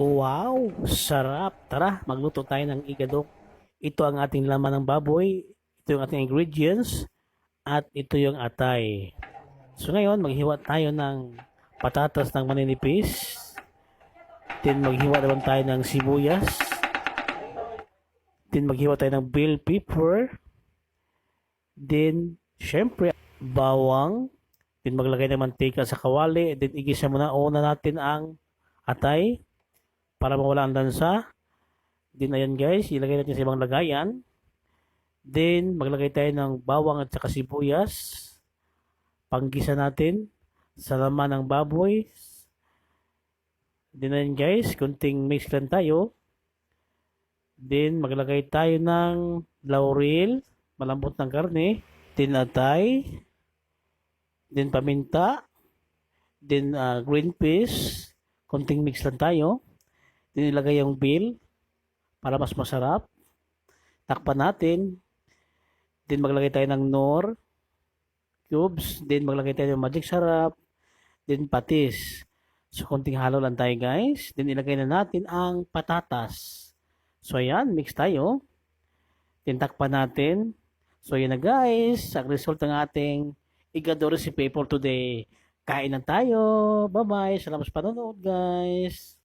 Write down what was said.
Wow, sarap. Tara, magluto tayo ng igadok. Ito ang ating laman ng baboy. Ito yung ating ingredients. At ito yung atay. So ngayon, maghiwa tayo ng patatas ng maninipis. Then maghiwa naman tayo ng sibuyas. Then maghiwa tayo ng bell pepper. Then, syempre, bawang. Then maglagay ng mantika sa kawali. Then igisa muna. Una natin ang atay para mawala ang lansa. Then ayan guys, ilagay natin sa ibang lagayan. Then maglagay tayo ng bawang at saka sibuyas. Panggisa natin sa laman ng baboy. Then ayan guys, kunting mix lang tayo. Then maglagay tayo ng laurel, malambot ng karne. Then atay. Then paminta. Then ah, green peas. Kunting mix lang tayo. Then ilagay yung bill para mas masarap. Takpan natin. Then maglagay tayo ng nor cubes. Then maglagay tayo ng magic sarap. Then patis. So konting halo lang tayo guys. Then ilagay na natin ang patatas. So ayan, mix tayo. Then takpan natin. So ayan na guys, ang result ng ating igado recipe for today. Kain na tayo. Bye-bye. Salamat sa panonood guys.